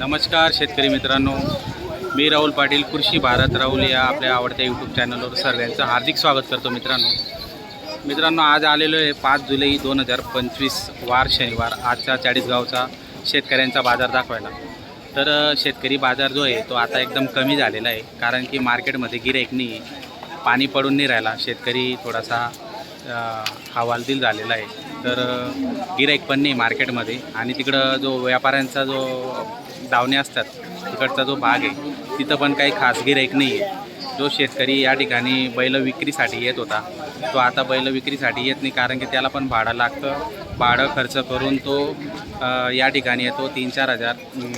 नमस्कार शेतकरी मित्रांनो. मी राहुल पाटील कृषी भारत राहुल या आपल्या आवडत्या यूट्यूब चॅनलवर सगळ्यांचं हार्दिक स्वागत करतो मित्रांनो. मित्रांनो आज आलेलो आहे पाच जुलै दोन हजार पंचवीस वार शनिवार आजचा चाळीसगावचा शेतकऱ्यांचा बाजार दाखवायला. तर शेतकरी बाजार जो आहे तो आता एकदम कमी झालेला आहे कारण की मार्केटमध्ये गिऱ्हाईक नाही पाणी पडून नाही राहिला शेतकरी थोडासा हवालदिल झालेला आहे. तर अ, गिऱ्हाईक पण नाही मार्केटमध्ये आणि तिकडं जो व्यापाऱ्यांचा जो दावणे असतात. तिकडचा जो भाग आहे तिथं पण काही खास गिऱ्हाईक नाही आहे. जो शेतकरी या ठिकाणी बैल विक्रीसाठी येत होता तो आता बैल विक्रीसाठी येत नाही कारण की त्याला पण भाडं लागतं. भाडं खर्च करून तो या ठिकाणी येतो तीन चार हजार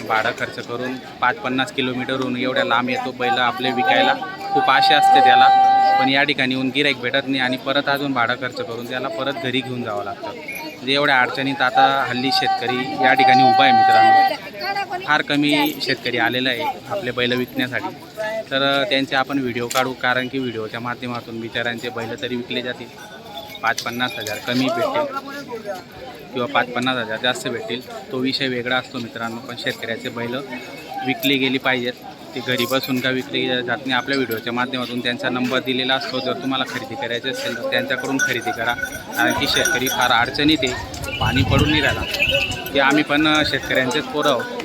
भाडं खर्च करून पाच पन्नास किलोमीटरहून एवढ्या लांब येतो बैल आपले विकायला. खूप आशा असते त्याला पण या ठिकाणी येऊन गिराईक भेटत नाही आणि परत अजून भाडं खर्च करून त्याला परत घरी घेऊन जावं लागतं. म्हणजे एवढ्या अडचणीत आता हल्ली शेतकरी या ठिकाणी उभा आहे मित्रांनो. फार कमी शेतकरी आलेला आहे आपले बैल विकण्यासाठी. तर त्यांचे आपण व्हिडिओ काढू कारण की व्हिडिओच्या माध्यमातून बिचाऱ्यांचे बैल तरी विकले जातील. पाच पन्नास हजार कमी भेटतील. किंवा पाच पन्नास हजार जास्त भेटतील. तो विषय वेगळा असतो मित्रांनो पण शेतकऱ्याचे बैल विकली गेली पाहिजेत. ते घरी बसून का विकली जात नाही आपल्या व्हिडिओच्या माध्यमातून त्यांचा नंबर दिलेला असतो. जर तुम्हाला खरेदी करायची असेल तर त्यांच्याकडून खरेदी करा. कारण की शेतकरी फार अडचणीत आहे. पाणी पडून निघाला ते आम्ही पण शेतकऱ्यांचेच पोरं आहोत.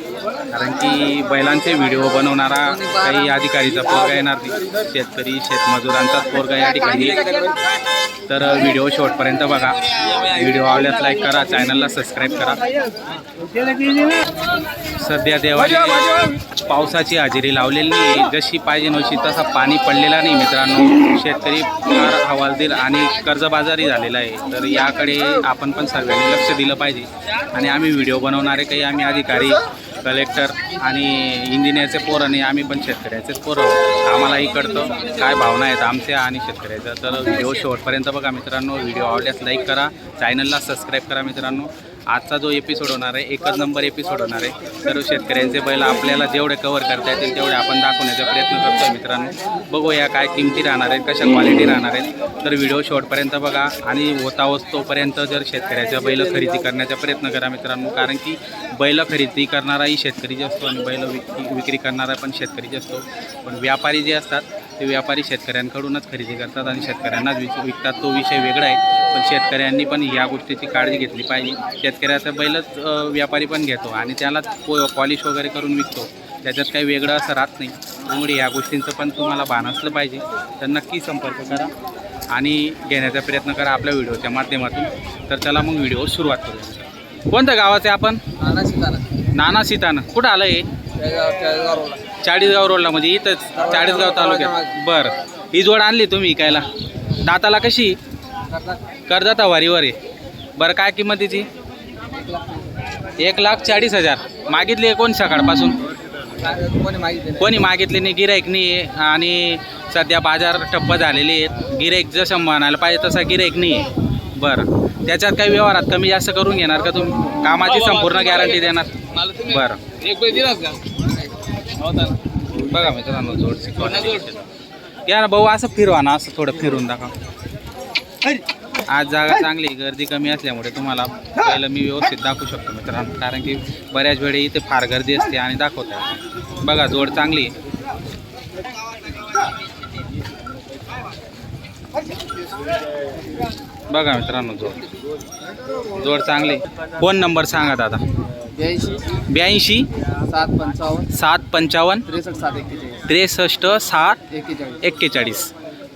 कारण की बैलांचे व्हिडिओ बनवणारा काही अधिकारीचा पोरगा येणार नाही. शेतकरी शेतमजुरांचाच पोरगा या ठिकाणी. तर व्हिडिओ शेवटपर्यंत बघा. व्हिडिओ आवडल्यास लाईक करा चॅनलला सबस्क्राईब करा. सध्या देवाची पावसाची हजेरी लावलेली नाही जशी पाहिजे नव्हती तसा पाणी पडलेला नाही मित्रांनो. शेतकरी फार हवालदिल आणि कर्जबाजारी झालेला आहे. तर याकडे आपण पण सगळ्यांनी लक्ष दिलं पाहिजे. आणि आम्ही व्हिडिओ बनवणारे काही आम्ही अधिकारी कलेक्टर आणि इंजिनियरचे पोरं नाही आम्ही पण शेतकऱ्याचेच पोरं आम्हालाही कळतं काय भावना आहेत आमच्या आणि शेतकऱ्याच्या? तर व्हिडिओ शेवटपर्यंत बघा मित्रांनो. व्हिडिओ आवडल्यास लाईक करा. चॅनलला सबस्क्राईब करा मित्रांनो. आजचा जो एपिसोड होणार आहे एकच नंबर एपिसोड होणार आहे. सर्व शेतकऱ्यांचे बैल आपल्याला जेवढे कवर करता येतील तेवढे आपण दाखवण्याचा प्रयत्न करतो मित्रांनो. बघूया काय किमती राहणार आहेत कशा क्वालिटी राहणार आहेत. तर व्हिडिओ शॉर्टपर्यंत बघा आणि होता वस्तूपर्यंत जर शेतकऱ्याच्या बैल खरेदी करण्याचा प्रयत्न करा मित्रांनो. कारण की बैल खरेदी करणाराही शेतकरी असतो आणि बैल विक्री विक्री करणारा पण शेतकरी असतो पण व्यापारी जे असतात ते व्यापारी शेतकऱ्यांकडूनच खरेदी करतात आणि शेतकऱ्यांनाच विक विकतात. तो विषय वेगळा आहे पण शेतकऱ्यांनी पण या गोष्टीची काळजी घेतली पाहिजे. शेतकऱ्याचा बैलच व्यापारी पण घेतो आणि त्यालाच पॉलिश वगैरे करून विकतो. त्याच्यात काही वेगळं असं राहत नाही. त्यामुळे या गोष्टींचं पण तुम्हाला भान असलं पाहिजे. तर नक्की संपर्क करा आणि घेण्याचा प्रयत्न करा आपल्या व्हिडिओच्या माध्यमातून. तर चला मग व्हिडिओ सुरुवात करूया. कोणत्या गावाचे आपण? नाना सीताना कुठं आलं हे? चाळीसगाव रोडला म्हणजे इथंच चाळीसगाव तालुक्यात. बरं. ही जोड आणली तुम्ही इकायला. दाताला कशी? करदाता वारीवर आहे बरं काय किंमत तिची? एक लाख चाळीस हजार. मागितली कोण सकाळपासून? कोणी मागितली नाही गिराईक नाही. आणि सध्या बाजार ठप्प झालेले आहेत. गिराईक जसं म्हणायला पाहिजे तसा गिराईक नाही आहे. बरं. त्याच्यात काही व्यवहारात कमी जास्त करून घेणार का तुम्ही? कामाची संपूर्ण गॅरंटी देणार. बरं. बघा मित्रांनो जोड या ना भाऊ असं फिरवा ना असं थोडं फिरून दाखवा. आज जागा चांगली गर्दी कमी असल्यामुळे तुम्हाला पहिलं मी व्यवस्थित दाखवू शकतो मित्रांनो कारण की बऱ्याच वेळी इथे फार गर्दी असते आणि दाखवतात बघा जोड चांगली आहे. बघा मित्रांनो जोड. जोड चांगली. फोन नंबर सांगा दादा? ब्याऐंशी. ब्याऐंशी? सात पंचावन्न. सात पंचावन्न. त्रेसष्ट सात एक्केचाळीस. त्रेसष्ट सात एक्केचाळीस. एक्केचाळीस.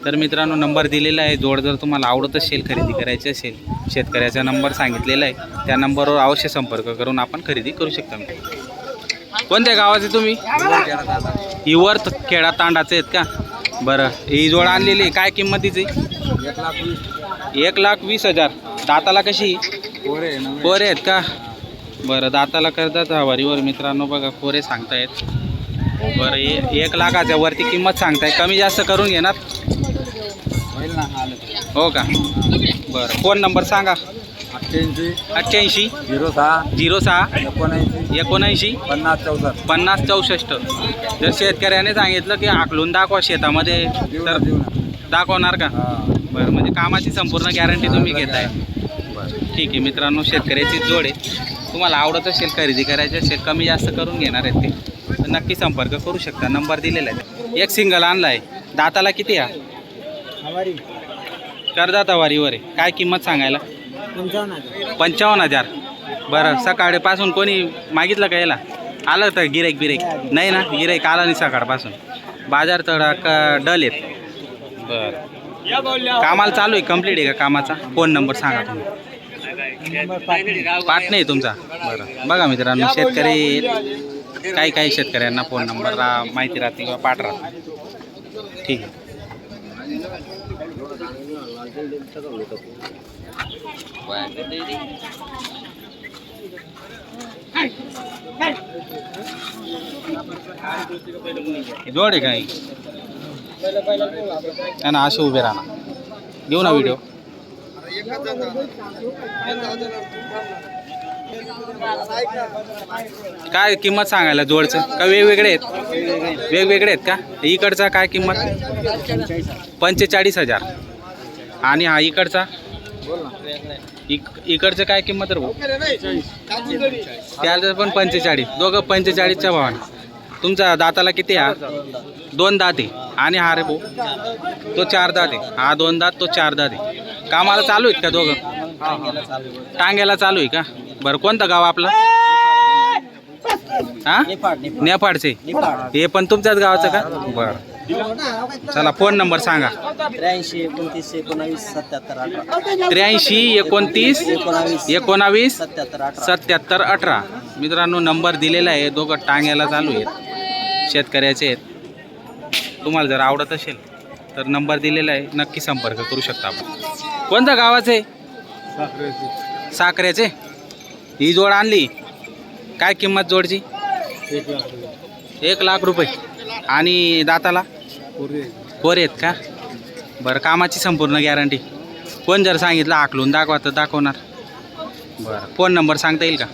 तर मित्रांनो नंबर दिलेला आहे. जोड जर तुम्हाला आवडत असेल खरेदी करायची असेल शेतकऱ्याचा नंबर सांगितलेला आहे त्या नंबरवर अवश्य संपर्क करून आपण खरेदी करू शकता. कोणत्या गावाचे तुम्ही? हिवर खेडा तांडाचे आहेत का? बरं. ही जोड आणलेली आहे. काय किंमतीची एक लाख वीस. एक लाख वीस हजार. दाताला कशी? पोरे कोरे आहेत का? बरं दाताला करतात हवारीवर मित्रांनो. बघा कोरे सांगतायत. बरं ए- एक लाखाच्या वरती किंमत सांगताय कमी जास्त करून घेणार? होईल ना आलं हो का? बरं फोन नंबर सांगा. अठ्ठ्याऐंशी. अठ्ठ्याऐंशी. झिरो सहा. झिरो सहा. एकोणऐंशी. एकोणऐंशी. पन्नास चौसष्ट. पन्नास चौसष्ट. जर शेतकऱ्याने सांगितलं की आकलून दाखवा शेतामध्ये तर दाखवणार का? हा. बरं म्हणजे कामाची संपूर्ण गॅरंटी तुम्ही घेताय. बरं. ठीक आहे मित्रांनो शेतकऱ्याची जोड आहे. तुम्हाला आवडत असेल खरेदी करायची असेल कमी जास्त करून घेणार आहेत ते. तर नक्की संपर्क करू शकता. नंबर दिलेला आहे. एक सिंगल आणला आहे दाताला किती हा करदाता वारीवर आहे. काय किंमत सांगायला? पंचावन्न हजार. बरं सकाळपासून कोणी मागितलं का याला? आलं तर गिराईक बिराईक नाही ना गिराईक आला नाही सकाळपासून. बाजार थोडा क डल आहेत. बरं. कामाला चालू आहे कंप्लीट आहे का कामाचा? फोन नंबर सांगा तुम्ही. पाठ नाही तुमचा? बरं. बघा मित्रांनो शेतकरी काही काही शेतकऱ्यांना फोन नंबर रा- माहिती राहते किंवा पाठ राहते. ठीक आहे. जोड आहे काही. नाही ना असे उभे राहणार घेऊ ना व्हिडिओ काय किंमत सांगायला जोडचं? का वेगवेगळे आहेत? वेगवेगळे आहेत का? इकडचा काय किंमत? पंचेचाळीस हजार. आणि हा इकडचा? इक इकडचं काय किंमत भाऊ? त्याला पण पंचेचाळीस. दोघं पंचेचाळीसच्या भावाने. तुमचा दाताला किती हा दोन दात आहे. आणि हा रे भाऊ? तो चार दात आहे. हा दोन दात तो चार दात आहे. कामाला चालू आहेत का दोघं? टांग्याला चालू आहे का? बरं कोणतं गाव आपलं? हा? नेपाळचे. हे पण तुमच्याच गावाचं का? बरं. चला फोन नंबर सांगा. त्र्याऐंशी एकोणतीस एकोणावीस सत्याहत्तर अठरा. त्र्याऐंशी एकोणतीस एकोणावीस एकोणावीस सत्याहत्तर अठरा. सत्याहत्तर अठरा. मित्रांनो नंबर दिलेला आहे. दोघं टांग्याला चालू आहेत. शेतकऱ्याचे आहेत. तुम्हाला जर आवडत असेल तर नंबर दिलेला आहे. नक्की संपर्क करू शकता आपण. कोणत्या गावाचे? साखरेचे. ही जोड आणली. काय किंमत जोडची? एक लाख रुपये. आणि दाताला? पोर आहेत का? बरं कामाची संपूर्ण गॅरंटी कोण जर सांगितलं आकलून दाखवा तर दाखवणार. बरं फोन नंबर सांगता येईल का?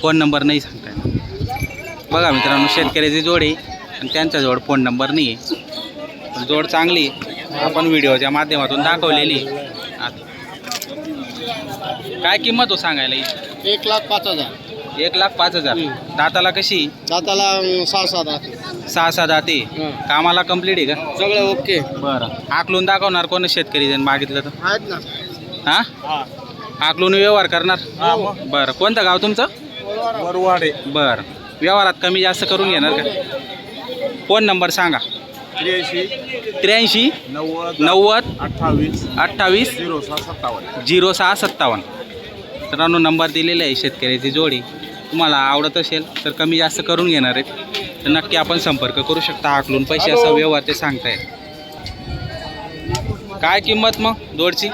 फोन नंबर नाही सांगता येईल बघा मित्रांनो शेतकऱ्याची जोड आहे आणि त्यांच्याजवळ फोन नंबर नाही आहे. पण जोड चांगली आहे. आपण व्हिडिओच्या माध्यमातून दाखवलेली आता. काय किंमत हो सांगायला एक लाख पाच हजार. एक लाख पाच हजार. दाताला कशी? दाताला सहा सहा दात सहा सहा दाते. कामाला कंप्लीट आहे का? सगळं ओके. बरं. आकलून दाखवणार कोण शेतकरी जण मागितलं तर? आहेत ना. हां? आकलून व्यवहार करणार? बरं. कोणतं गाव तुमचं? बरवाडे बरं. व्यवहारात कमी जास्त करून घेणार का? फोन नंबर सांगा. त्र्याऐंशी त्र्याऐंशी नव्वद नव्वद अठ्ठावीस अठ्ठावीस झिरो सहा सत्तावन्न. झिरो सहा सत्तावन्न. मित्रांनो नंबर दिलेला आहे शेतकऱ्याची जोडी. तुम्हाला आवडत असेल तर कमी जास्त करून घेणार आहेत. तर नक्की आपण संपर्क करू शकता आकलून पैसे असा व्यवहार ते सांगताय. काय किंमत मग जोडची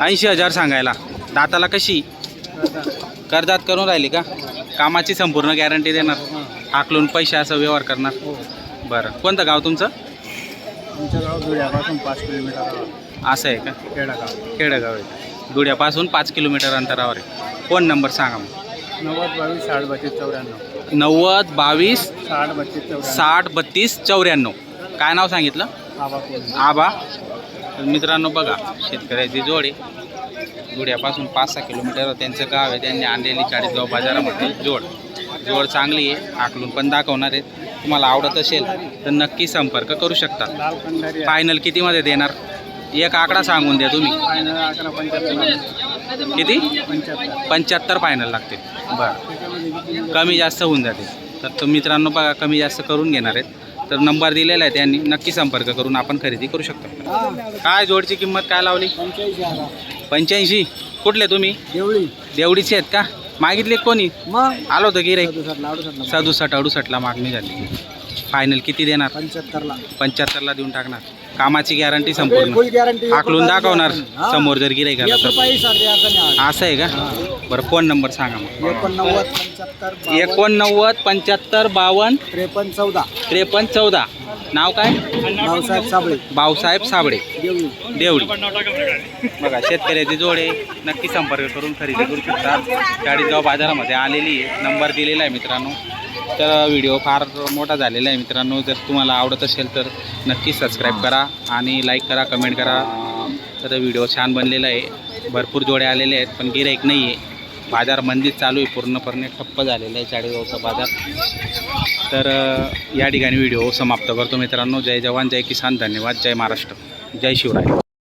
ऐंशी हजार सांगायला. दाताला कशी? कर्जात करून राहिली का? कामाची संपूर्ण गॅरंटी देणार. आकलून पैसे असं व्यवहार करणार. बरं. कोणतं गाव तुमचं? असं आहे का? खेडागाव खेडेगाव आहे. धुळ्यापासून पाच किलोमीटर अंतरावर आहे. फोन नंबर सांगा मग. नव्वद बावीस साठ बत्तीस चौऱ्याण्णव. नव्वद बावीस साठ बत्तीस चौऱ्याण्णव. साठ बत्तीस चौऱ्याण्णव. काय नाव सांगितलं? आबा आबा. तर मित्रांनो बघा शेतकऱ्याची जोड. आहे धुळ्यापासून पाच सहा किलोमीटर त्यांचं गाव आहे. त्यांनी आणलेली चाळीसगाव बाजारामध्ये जोड. जोड चांगली आहे. आकलून पण दाखवणार आहेत. तुम्हाला आवडत असेल तर नक्की संपर्क करू शकता. लाल फायनल कितीमध्ये देणार? एक आकडा सांगून द्या तुम्ही. फायनल अकरा पंच्याहत्तर किती? पंच्याहत्तर पंच्याहत्तर फायनल लागते बरं. कमी जास्त होऊन जाते तर तो मित्रांनो बघा कमी जास्त करून घेणार आहेत. तर नंबर दिलेला आहे त्यांनी. नक्की संपर्क करून आपण खरेदी करू शकतो. काय जोडची किंमत काय लावली? पंच्याऐंशी. कुठले तुम्ही? देवळी देवडीचे आहेत का? मागितले कोणी? मग. आलो होतं गिरे सदुसष्ट अडुसष्टला मागणी झाली. फायनल किती देणार? पंच्याहत्तरला. पंच्याहत्तरला देऊन टाकणार. कामाची गॅरंटी संपूर्ण. गॅरंटी आकलून दाखवणार. समोर जर साडे अडचणी असं आहे का? बरं फोन नंबर सांगा मग. एकोणनव्वद पंच्याहत्तर एकोणनव्वद पंच्याहत्तर बावन्न. त्रेपन्न चौदा. त्रेपन्न चौदा. नाव काय? भाऊसाहेब साबळे. भाऊसाहेब साबळे. देवळी. देवडी बघा शेतकऱ्याची जोड नक्की संपर्क करून खरेदी करू शकतात. चाळीसगाव बाजारामध्ये आलेली आहे नंबर दिलेला आहे मित्रांनो. तर व्हिडिओ फार मोठा झालेला आहे मित्रांनो. जर तुम्हाला आवडत असेल तर नक्की सबस्क्राईब करा आणि लाईक करा कमेंट करा. तर व्हिडिओ छान बनलेला आहे. भरपूर जोड्या आलेले आहेत पण गिराईक नाही आहे बाजार मंदीच चालू आहे. पूर्णपणे ठप्प झालेला आहे चाळीसगावचा बाजार. तर या ठिकाणी व्हिडिओ समाप्त करतो मित्रांनो. जय जवान जय किसान. धन्यवाद. जय महाराष्ट्र. जय शिवराय.